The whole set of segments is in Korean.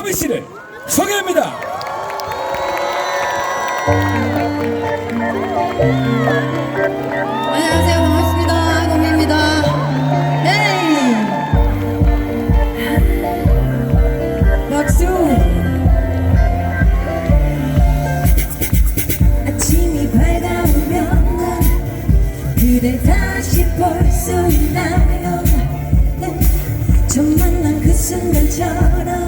더비 씨를 소개합니다. 안녕하세요. 반갑습니다. 공미입니다. 헤이! 박수! 아침이 밝아오면 난 그대 다시 볼 수 있나요? 처음 만난 그 순간처럼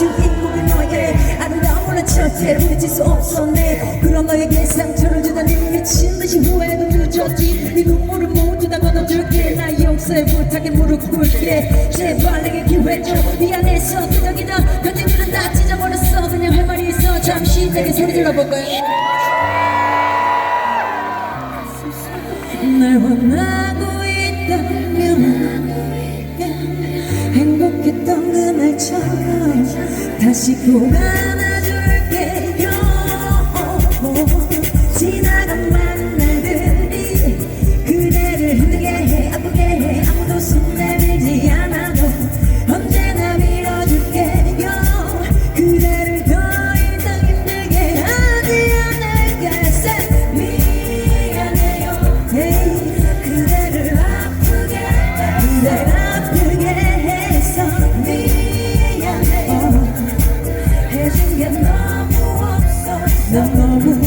속의 주인공이 너의 아름다운 첫째 부딪힐 수 없었네. 그런 너에게 상처를 주다니 미친 듯이 후회도 늦었지. 네 눈물을 모두 다 걷어줄게. 나 용서해 부탁해 무릎 꿇게. 제발 내게 기회 줘. 미안해서 끄덕이다 편지들은 다 찢어버렸어. 그냥 할 말이 있어. 잠시 내게 소리 질러볼까요? 날 원하고 있다면 다시 꼭 안아줄게요 지나간 많은 날들이 그대를 힘들게 해 아프게 해. 아무도 손 내밀지 않아도 언제나 밀어줄게요 그대를 더 이상 힘들게 하지 않을게 쌤 미안해요. hey, 그대를 아프게. 그 없어 너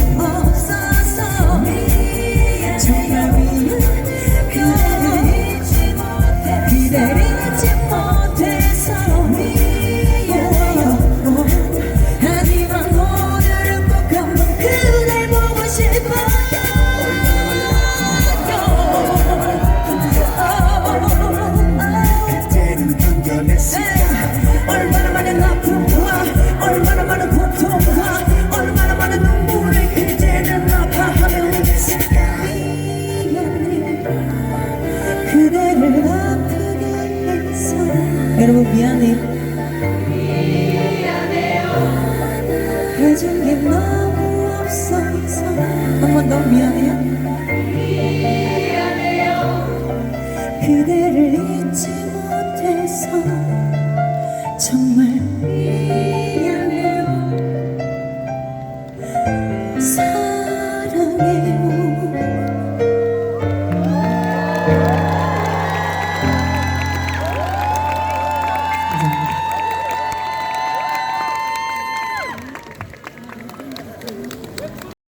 한번더 미안해요. 그대를 잊지 못해서 정말